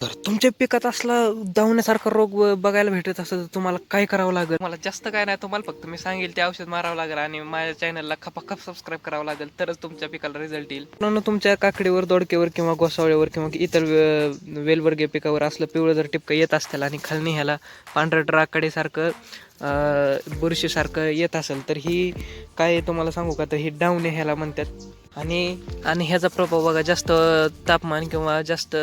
तर तुमच्या पिकात असला धावण्यासारखा रोग बघायला भेटत असेल तर तुम्हाला काय करावं लागेल? मला जास्त काय नाही तुम्हाला फक्त मी सांगेल ते औषध मारावं लागेल आणि माझ्या चॅनलला खपाखप सबस्क्राईब करावं लागेल तरच तुमच्या पिकाला रिझल्ट येईल. म्हणून तुमच्या काकडीवर दोडकेवर किंवा गोसावळ्यावर किंवा इतर वेलवर्गीय पिकावर असलं पिवळं जर टिपकं येत असतील आणि खालनी ह्याला पांढऱ्या ट्राकडेसारखं बुरशीसारखं येत असेल तर ही काय तुम्हाला सांगू का? तर ही डाऊन ह्याला म्हणतात. आणि आणि ह्याचा प्रभाव बघा जास्त तापमान किंवा जास्त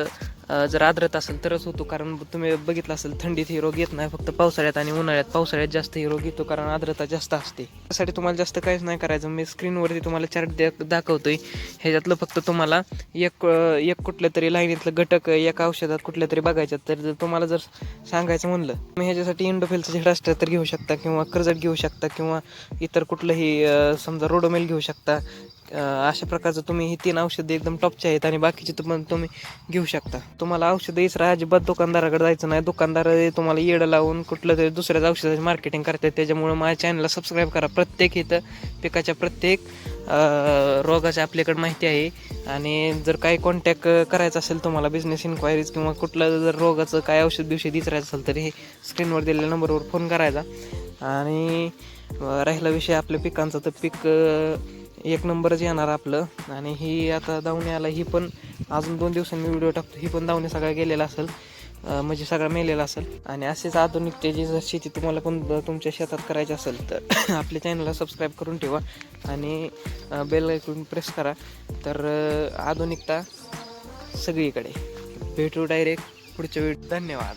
जर आर्द्रता असेल तरच होतो कारण तुम्ही बघितलं असेल थंडीत ही रोग येत नाही फक्त पावसाळ्यात आणि उन्हाळ्यात. पावसाळ्यात जास्त ही रोग येतो कारण आर्द्रता जास्त असते. त्यासाठी तुम्हाला जास्त काहीच नाही करायचं. मी स्क्रीनवरती तुम्हाला चार्ट दाखवतोय. ह्याच्यातलं फक्त तुम्हाला एक एक कुठल्या तरी लाईनीतलं घटक एका औषधात कुठल्या तरी बघायचं. तर जर तुम्हाला जर सांगायचं म्हणलं तुम्ही ह्याच्यासाठी इंडोफिलचं झेड असतं तर घेऊ शकता किंवा कर्जत घेऊ शकता किंवा इतर कुठलंही समजा रोडोमेल घेऊ शकता अशा प्रकारचं तुम्ही ही तीन औषधं एकदम टॉपचे आहेत आणि बाकीचे पण तुम्ही घेऊ शकता. तुम्हाला औषधं इसरा अजिबात दुकानदाराकडे जायचं नाही. दुकानदार तुम्हाला येडं लावून कुठलं तरी दुसऱ्याच औषधाची मार्केटिंग करतात. त्याच्यामुळे माझ्या चॅनलला सबस्क्राईब करा. प्रत्येक इथं पिकाच्या प्रत्येक रोगाच्या रोगाची आपल्याकडे माहिती आहे. आणि जर काही कॉन्टॅक्ट करायचं असेल तुम्हाला बिझनेस इन्क्वायरीज किंवा कुठलं जर रोगाचं काय औषध दिवशी दिसरायचं असेल तर हे स्क्रीनवर दिलेल्या नंबरवर फोन करायचा. आणि राहिला विषय आपल्या पिकांचा तर पीक एक नंबरच येणार आपलं. आणि ही आता दावणी आला ही पण अजून दोन दिवसांनी व्हिडिओ टाकतो. ही पण दावणी सगळा गेलेला असेल. म्हणजे सगळा मेलेला असेल. आणि असेच आधुनिकतेची जर शेती तुम्हाला पण तुमच्या शेतात करायची असेल तर आपल्या चॅनलला सबस्क्राईब करून ठेवा. आणि बेल ऐकून प्रेस करा. तर आधुनिकता सगळीकडे. भेटू डायरेक्ट पुढच्या वेळ धन्यवाद.